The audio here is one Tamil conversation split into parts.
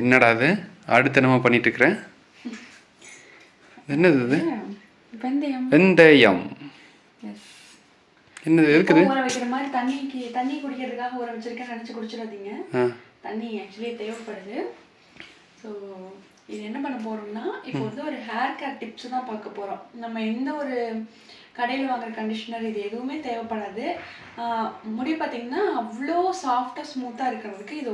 என்னடா அது அடுத்து என்னமோ பண்ணிட்டு இருக்கிறேன் என்னது இது? வெந்தயம். வெந்தயம். எஸ் என்னது இருக்குது ஊற வைக்கிற மாதிரி தண்ணிக்கு தண்ணி குடிக்கிறதுக்காக ஊற வச்சிருக்கேன் நினச்சி குடிச்சிடாதீங்க. தண்ணி ஆக்சுவலி தேவைப்படுது. ஸோ இது என்ன பண்ண போறோம்னா இப்போ வந்து ஒரு ஹேர் கேர் டிப்ஸ் தான் பார்க்க போறோம். நம்ம எந்த ஒரு கடையில் வாங்குற கண்டிஷனர் இது எதுவுமே தேவைப்படாது. முடி பார்த்தீங்கன்னா அவ்வளோ சாஃப்டாக ஸ்மூத்தாக இருக்கிறதுக்கு இது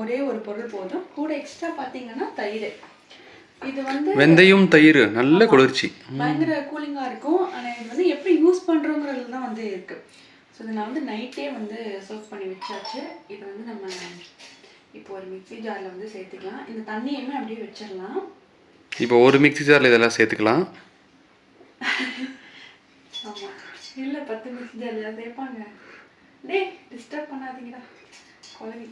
ஒரே ஒரு பொருள் போதும். கூட எக்ஸ்ட்ரா பார்த்தீங்கன்னா தயிர். இது வந்து வெந்தயம் தயிர் நல்ல குளிர்ச்சி. பயங்கர கூலிங்காக இருக்கும். ஆனால் இது வந்து எப்படி யூஸ் பண்ணுறோங்கிறது தான் வந்து இருக்கு. ஸோ இதை நான் வந்து நைட்டே வந்து சர்வ் பண்ணி வச்சாச்சு. இது வந்து நம்ம இப்போ ஒரு மிக்ஸி ஜாரில் வந்து சேர்த்துக்கலாம். இந்த தண்ணியுமே அப்படியே வச்சிடலாம். இப்போ ஒரு மிக்ஸி ஜாரில் இதெல்லாம் சேர்த்துக்கலாம். ஆமாம் இல்லை பத்து மிக்ஸி ஜாரில் சேர்ப்பாங்க. டேய் டிஸ்டர்ப் பண்ணாதீங்கடா. குழவி.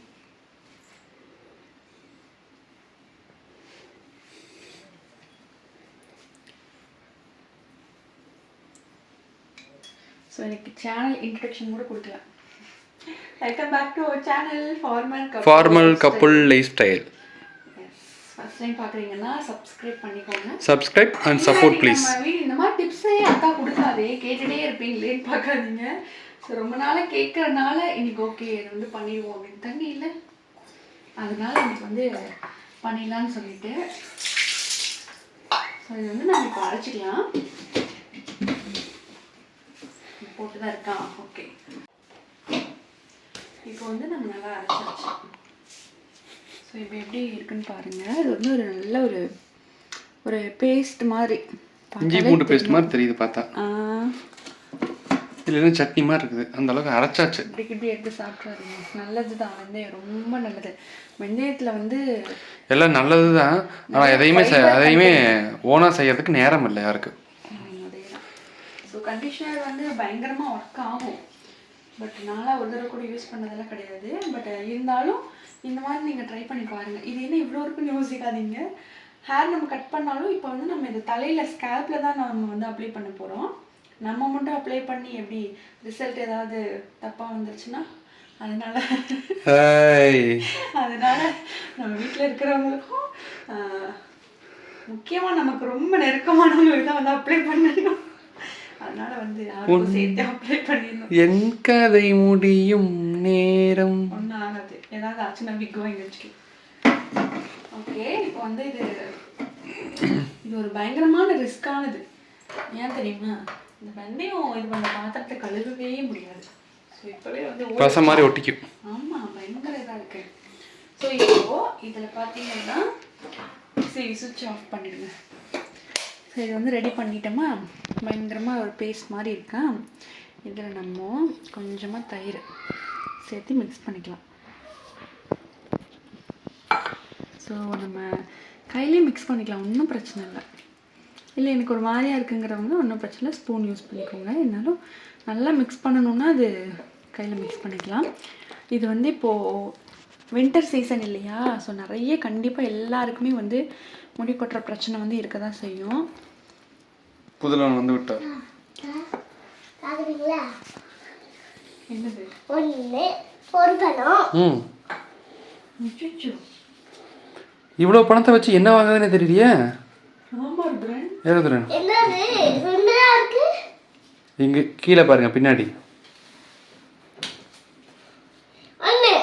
ஸோ எனக்கு சேனல் இன்ட்ரடக்ஷன் கூட கொடுக்கல. Welcome back to our channel formal formal couple lifestyle first time பார்க்குறீங்கன்னா சப்ஸ்கிரைப் பண்ணிக்கோங்க. சப்ஸ்கிரைப் அண்ட் சப்போர்ட் ப்ளீஸ் இந்த மாதிரி டிப்ஸே அக்கா கொடுக்காதே? கேட்டுட்டே இருப்பீங்களேன்னு பார்க்காதீங்க. ஸோ ரொம்ப நாளாக கேட்கறதுனால இன்னைக்கு ஓகே இதை வந்து பண்ணிடுவோம் அப்படின்னு. தண்ணி இல்லை. அதனால இன்னைக்கு வந்து பண்ணிடலான்னு சொல்லிட்டு. ஸோ இது வந்து நம்ம இப்போ அரைச்சிக்கலாம். போட்டு தான் இருக்கான். ஓகே இப்போ வந்து நம்ம நல்லா அரைச்சாச்சு ஸோ இப்போ எப்படி இருக்குன்னு பாருங்க. இது வந்து ஒரு நல்ல ஒரு ஒரு பேஸ்ட் மாதிரி. இஞ்சி பூண்டு பேஸ்ட் மாதிரி தெரியுது பார்த்தா. இல்லைன்னா சட்னி மாதிரி இருக்குது? அந்த அளவுக்கு அரைச்சாச்சு. இப்படி இப்படி எடுத்து சாப்பிட்றாருங்க நல்லது தான் வெந்தயம் ரொம்ப நல்லது. வெந்தயத்தில் வந்து எல்லாம் நல்லது தான் ஆனால் எதையுமே எதையுமே ஓனாக செய்யறதுக்கு நேரம் இல்லை யாருக்கு ஸோ கண்டிஷனர் வந்து பயங்கரமாக ஒர்க் ஆகும். பட் நான்லாம் ஒரு தடவை கூட யூஸ் பண்ணதெல்லாம் கிடையாது. பட் இருந்தாலும் இந்த மாதிரி நீங்கள் ட்ரை பண்ணி பாருங்கள் இது என்ன இவ்வளோ இருக்குன்னு யோசிக்காதீங்க. ஹேர் நம்ம கட் பண்ணாலும் இப்போ வந்து நம்ம இது தலையில் ஸ்கேல்பில் தான் நம்ம வந்து அப்ளை பண்ண போகிறோம் நம்ம மட்டும் அப்ளை பண்ணி எப்படி ரிசல்ட் ஏதாவது தப்பாக வந்துருச்சுன்னா அதனால அதனால நம்ம வீட்டில் இருக்கிறவங்களுக்கும் ஆஹ், முக்கியமா நமக்கு ரொம்ப நெருக்கமானவங்களுக்கு தான் வந்து அப்ளை பண்ணணும். அதனால வந்து யாருக்கும் சேர்த்து அப்ளை பண்ணிடணும். என் கதை முடியும் நேரம். ஒன்றும் ஆகாது ஏதாவது ஆச்சுன்னா விக் வாங்கி ஓகே இப்போ வந்து இது இது ஒரு பயங்கரமான ரிஸ்கானது ஏன் தெரியுமா? இந்த வெந்தயம் இது பண்ண பாத்திரத்தை கழுவவே முடியாது. ஸோ இப்போவே வந்து பசை மாதிரி ஒட்டிக்கும். ஆமா பயங்கர இதா இருக்கு. ஸோ இப்போ இதுல பாத்தீங்கன்னா சரி சுவிட்ச் ஆஃப் பண்ணிடுங்க. ஸோ இது வந்து ரெடி பண்ணிட்டோமா? பயங்கரமாக ஒரு பேஸ்ட் மாதிரி இருக்கா? இதில் நம்ம கொஞ்சமாக தயிர் சேர்த்து மிக்ஸ் பண்ணிக்கலாம். ஸோ நம்ம கையிலே மிக்ஸ் பண்ணிக்கலாம். ஒன்றும் பிரச்சனை இல்லை. இல்லை எனக்கு ஒரு மாதிரியாக இருக்குங்கிறவங்க ஒன்றும் பிரச்சனை இல்லை. ஸ்பூன் யூஸ் பண்ணிக்கோங்க. இருந்தாலும் நல்லா மிக்ஸ் பண்ணணும்னா அது கையில் மிக்ஸ் பண்ணிக்கலாம். இது வந்து இப்போது வின்டர் சீசன் இல்லையா? ஸோ நிறைய கண்டிப்பாக எல்லாருக்குமே வந்து முடி கொட்டுற பிரச்சனை வந்து இருக்க தான் செய்யும். புதுலன் வந்து விட்டார். இவ்வளோ பணத்தை வச்சு என்ன வாங்குதுன்னு தெரியலையே. ஆமாம் பிராண்ட் எழுதுறேன் என்னது? ரெண்டுதா இருக்கு. இங்கே கீழே பாருங்க பின்னாடி ஒன்று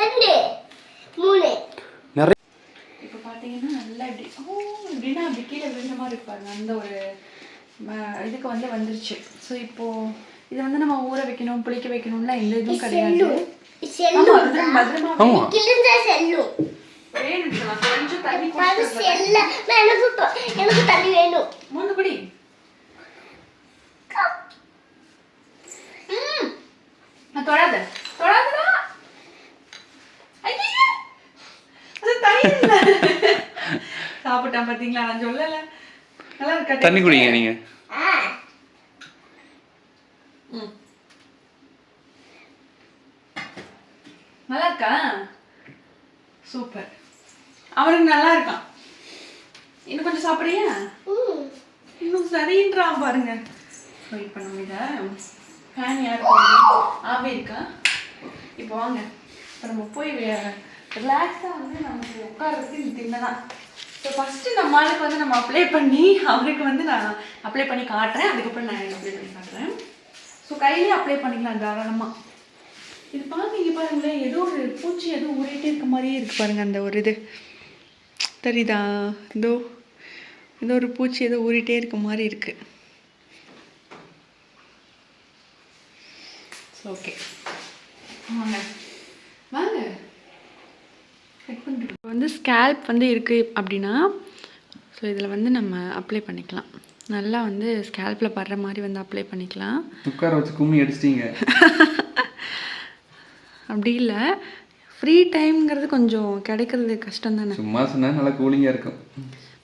ரெண்டு மூணு நிறைய இப்போ பார்த்தீங்கன்னா நல்லா இப்படி ஓ இப்படின்னா அப்படி கீழே விழுந்த மாதிரி இருக்கு பாருங்க. அந்த ஒரு இதுக்கு வந்து வந்துருச்சு. ஸோ இப்போ இதை வந்து நம்ம ஊற வைக்கணும் புளிக்க வைக்கணும்லாம் எந்த இதுவும் கிடையாது. தண்ணி எனக்கு தண்ணி வேணும். மூணு குடி. தொடாத. தொடாதடா! அது இல்ல. சாப்பிட்டான் பாத்தீங்களா? நான் சொல்லல. தண்ணி குடிங்க ம். நல்லா இருக்கா சூப்பர். அவனுக்கு நல்லா இருக்கான் இன்னும் கொஞ்சம் சாப்பிடுறியா? ம். இன்னும் சரின்றான் பாருங்க. இப்போ நம்ம இதை ஃபேன் யார்? ஆவி இருக்கா? இப்போ வாங்க. இப்போ நம்ம போய் ரிலாக்ஸாக வந்து நமக்கு உட்கார்றதுக்கு இந்த திண்ணை தான். ஸோ ஃபஸ்ட்டு நம்ம ஆளுக்கு வந்து நம்ம அப்ளை பண்ணி அவருக்கு வந்து நான் அப்ளை பண்ணி காட்டுறேன். அதுக்கப்புறம் நான் அப்ளை பண்ணி காட்டுறேன். ஸோ கையிலேயே அப்ளை பண்ணிக்கலாம் தாராளமாக இது பார்த்தீங்க பாருங்களேன் ஏதோ ஒரு பூச்சி ஏதோ ஊறிட்டே இருக்க மாதிரியே இருக்குது பாருங்க அந்த ஒரு இது. தெரியுதா? இதோ ஏதோ ஒரு பூச்சி ஏதோ ஊறிட்டே இருக்க மாதிரி இருக்குது ஓகே வாங்க. வாங்க. வந்து ஸ்கேல்ப் வந்து இருக்குது அப்படின்னா ஸோ இதில் வந்து நம்ம அப்ளை பண்ணிக்கலாம். நல்லா வந்து ஸ்கேல்பில் படுற மாதிரி வந்து அப்ளை பண்ணிக்கலாம். உட்கார வச்சு கும்மி அடிச்சிட்டீங்க. அப்படி இல்லை. ஃப்ரீ டைம்ங்கிறது கொஞ்சம் கிடைக்கிறது கஷ்டம் தானே? சும்மா சொன்னா நல்லா கூலிங்காக இருக்கும்.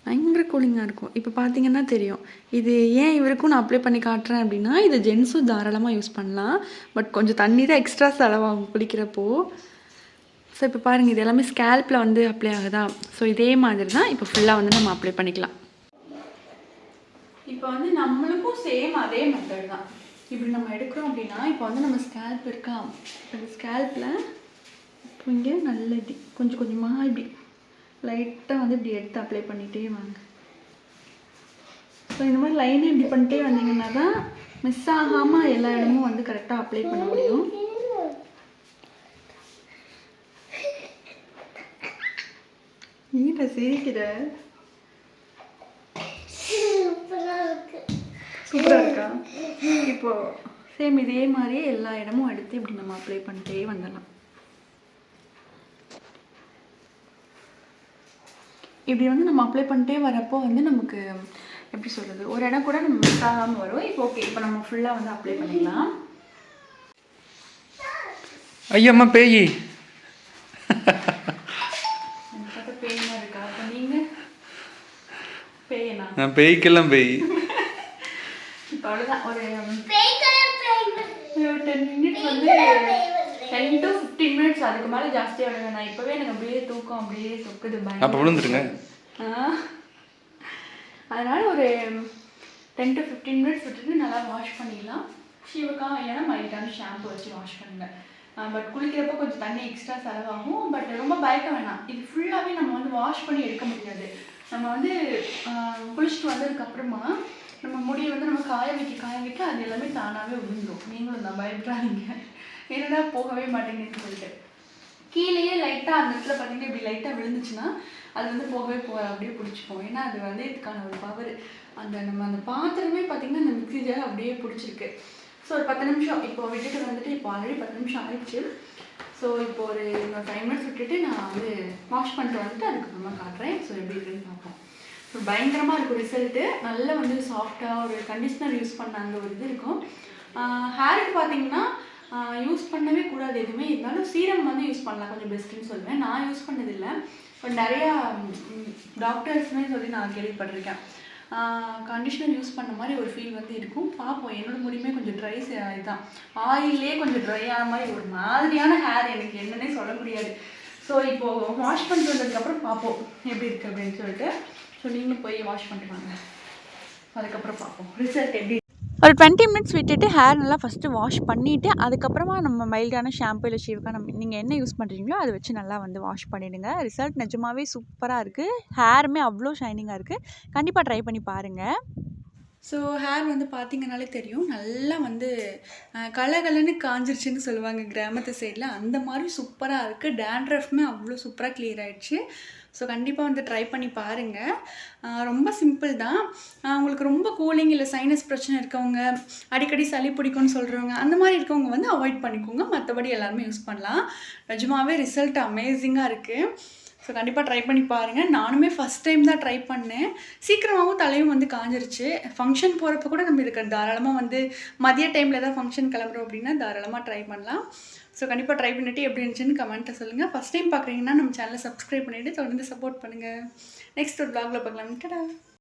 பயங்கர கூலிங்காக இருக்கும். இப்போ பார்த்தீங்கன்னா தெரியும். இது ஏன் இவருக்கும் நான் அப்ளை பண்ணி காட்டுறேன் அப்படின்னா இது ஜென்ஸும் தாராளமாக யூஸ் பண்ணலாம். பட் கொஞ்சம் தண்ணி தான் எக்ஸ்ட்ரா செலவாகும் குளிக்கிறப்போ ஸோ இப்போ பாருங்கள் இது எல்லாமே ஸ்கேல்பில் வந்து அப்ளை ஆகுதா? ஸோ இதே மாதிரி தான் இப்போ ஃபுல்லாக வந்து நம்ம அப்ளை பண்ணிக்கலாம். இப்போ வந்து நம்மளுக்கும் சேம் அதே மெத்தட் தான். இப்படி நம்ம எடுக்கிறோம் அப்படின்னா இப்போ வந்து நம்ம ஸ்கேல்ப் இருக்கா? இந்த ஸ்கேல்பில் இப்போ இங்கே நல்ல இப்படி கொஞ்சம் கொஞ்சமாக இப்படி லைட்டாக வந்து இப்படி எடுத்து அப்ளை பண்ணிகிட்டே வாங்க. ஸோ இந்த மாதிரி லைனை இப்படி பண்ணிட்டே வந்தீங்கன்னா தான் மிஸ் ஆகாமல் எல்லா இடமும் வந்து கரெக்டாக அப்ளை பண்ண முடியும். நீட்ட சிரிக்கிற? சூப்பரா இருக்கு. சூப்பராக இருக்கா? இப்போ சேம் இதே மாதிரியே எல்லா இடமும் எடுத்து இப்படி நம்ம அப்ளை பண்ணிட்டே வந்துடலாம். இப்படி வந்து நம்ம அப்ளை பண்ணிட்டே வரப்போ வந்து நமக்கு எப்படி சொல்கிறது ஒரு இடம் கூட நம்ம மிஸ் ஆகாமல் வரும். இப்போ ஓகே இப்போ நம்ம ஃபுல்லாக வந்து அப்ளை பண்ணிக்கலாம். ஐயம்மா பேய். நான் பேய்க்கெல்லாம் பேய். அவ்வளோதான் ஒரு டென் மினிட்ஸ் வந்து டென் டு ஃபிஃப்டீன் மினிட்ஸ் அதுக்கு மேலே ஜாஸ்தியாக விட வேணாம் இப்போவே எனக்கு அப்படியே தூக்கம் அப்படியே சொக்குது அப்போ விழுந்துருங்க. ஆ. அதனால ஒரு டென் டு ஃபிஃப்டீன் மினிட்ஸ் விட்டுட்டு நல்லா வாஷ் பண்ணிடலாம். ஷீவக்கா இல்லைன்னா மைல்டான ஷாம்பு வச்சு வாஷ் பண்ணுங்க. பட் குளிக்கிறப்போ கொஞ்சம் தண்ணி எக்ஸ்ட்ரா செலவாகும். பட் ரொம்ப பயக்க வேணாம். இது ஃபுல்லாகவே நம்ம வந்து வாஷ் பண்ணி எடுக்க முடியாது. நம்ம வந்து குளிச்சுட்டு வந்ததுக்கப்புறமா நம்ம முடியை வந்து நம்ம காய வைக்க காய வைக்க அது எல்லாமே தானாகவே விழுந்துடும் நீங்களும் தான் பயப்படாதீங்க. என்னடா போகவே மாட்டேங்குதுன்னு சொல்லிட்டு. கீழேயே லைட்டாக அந்த இடத்துல பார்த்தீங்கன்னா இப்படி லைட்டாக விழுந்துச்சுன்னா அது வந்து போகவே போக அப்படியே பிடிச்சிக்கும். ஏன்னா அது வந்து இதுக்கான ஒரு பவர் அந்த நம்ம அந்த பாத்திரமே பார்த்தீங்கன்னா அந்த மிக்சி ஜார் அப்படியே பிடிச்சிருக்கு. ஸோ ஒரு பத்து நிமிஷம். இப்போ விட்டுட்டு வந்துட்டு இப்போ ஆல்ரெடி பத்து நிமிஷம் ஆயிடுச்சு. ஸோ இப்போ ஒரு இன்னொரு ஃபைவ் மினிட்ஸ் விட்டுட்டு நான் வந்து வாஷ் பண்ணிட்டு வந்துட்டு அதுக்கப்புறமா காட்டுறேன். ஸோ எப்படி இருக்குன்னு பார்ப்போம். ஸோ பயங்கரமாக இருக்கும் ரிசல்ட்டு நல்லா வந்து சாஃப்டாக ஒரு கண்டிஷ்னர் யூஸ் பண்ண ஒரு இது இருக்கும். ஹேருக்கு பார்த்தீங்கன்னா யூஸ் பண்ணவே கூடாது எதுவுமே. இருந்தாலும் சீரம் வந்து யூஸ் பண்ணலாம். கொஞ்சம் பெஸ்ட்டுன்னு சொல்லுவேன். நான் யூஸ் பண்ணதில்லை. இப்போ நிறையா டாக்டர்ஸ்னே சொல்லி நான் கேள்விப்பட்டிருக்கேன். கண்டிஷனர் யூஸ் பண்ண மாதிரி ஒரு ஃபீல் வந்து இருக்கும். பார்ப்போம். என்னோட முடி கொஞ்சம் ட்ரை இதுதான் ஆயிலே கொஞ்சம் ட்ரை ஆன மாதிரி ஒரு மாதிரியான ஹேர் எனக்கு என்னன்னே சொல்ல முடியாது. ஸோ இப்போது வாஷ் பண்ணிட்டு வந்ததுக்கப்புறம் பார்ப்போம் எப்படி இருக்குது அப்படின்னு சொல்லிட்டு. ஸோ நீங்களும் போய் வாஷ் பண்ணிட்டு வாங்க. அதுக்கப்புறம் பார்ப்போம். ரிசல்ட் எப்படி ஒரு டுவெண்ட்டி மினிட்ஸ் விட்டுட்டு ஹேர் நல்லா ஃபஸ்ட்டு வாஷ் பண்ணிவிட்டு அதுக்கப்புறமா நம்ம மைல்டான ஷாம்பு இல்லை ஷீவுக்காக நம்ம நீங்கள் என்ன யூஸ் பண்ணுறீங்களோ அதை வச்சு நல்லா வந்து வாஷ் பண்ணிவிடுங்க ரிசல்ட் நிஜமாகவே சூப்பராக இருக்குது ஹேருமே அவ்வளோ ஷைனிங்காக இருக்குது கண்டிப்பாக ட்ரை பண்ணி பாருங்கள் ஸோ ஹேர் வந்து பார்த்தீங்கனாலே தெரியும். நல்லா வந்து கலகலன்னு காஞ்சிருச்சுன்னு சொல்லுவாங்க கிராமத்து சைடில் அந்த மாதிரி சூப்பராக இருக்குது டேண்ட்ரஃப்மே அவ்வளோ சூப்பராக கிளியர் ஆகிடுச்சு ஸோ கண்டிப்பாக வந்து ட்ரை பண்ணி பாருங்கள் ரொம்ப சிம்பிள் தான். அவங்களுக்கு உங்களுக்கு ரொம்ப கூலிங் இல்லை சைனஸ் பிரச்சனை இருக்கவங்க அடிக்கடி சளி பிடிக்கும்னு சொல்கிறவங்க அந்த மாதிரி இருக்கவங்க வந்து அவாய்ட் பண்ணிக்கோங்க. மற்றபடி எல்லாருமே யூஸ் பண்ணலாம். நிஜமாகவே ரிசல்ட் அமேசிங்காக இருக்குது ஸோ கண்டிப்பாக ட்ரை பண்ணி பாருங்கள் நானுமே ஃபஸ்ட் டைம் தான் ட்ரை பண்ணேன். சீக்கிரமாகவும் தலையும் வந்து காஞ்சிருச்சு. ஃபங்க்ஷன் போகிறப்ப கூட நம்ம இதுக்கு தாராளமாக வந்து மதிய டைமில் ஏதாவது ஃபங்க்ஷன் கிளம்புறோம் அப்படின்னா தாராளமாக ட்ரை பண்ணலாம். ஸோ கண்டிப்பாக ட்ரை பண்ணிவிட்டு எப்படி இருந்துச்சுன்னு கமெண்ட்டை சொல்லுங்கள் ஃபஸ்ட் டைம் பார்க்குறீங்கன்னா நம்ம சேனலை சப்ஸ்கிரைப் பண்ணிவிட்டு தொடர்ந்து சப்போர்ட் பண்ணுங்கள் நெக்ஸ்ட் ஒரு ப்ளாகில் பார்க்கலாம். டடா!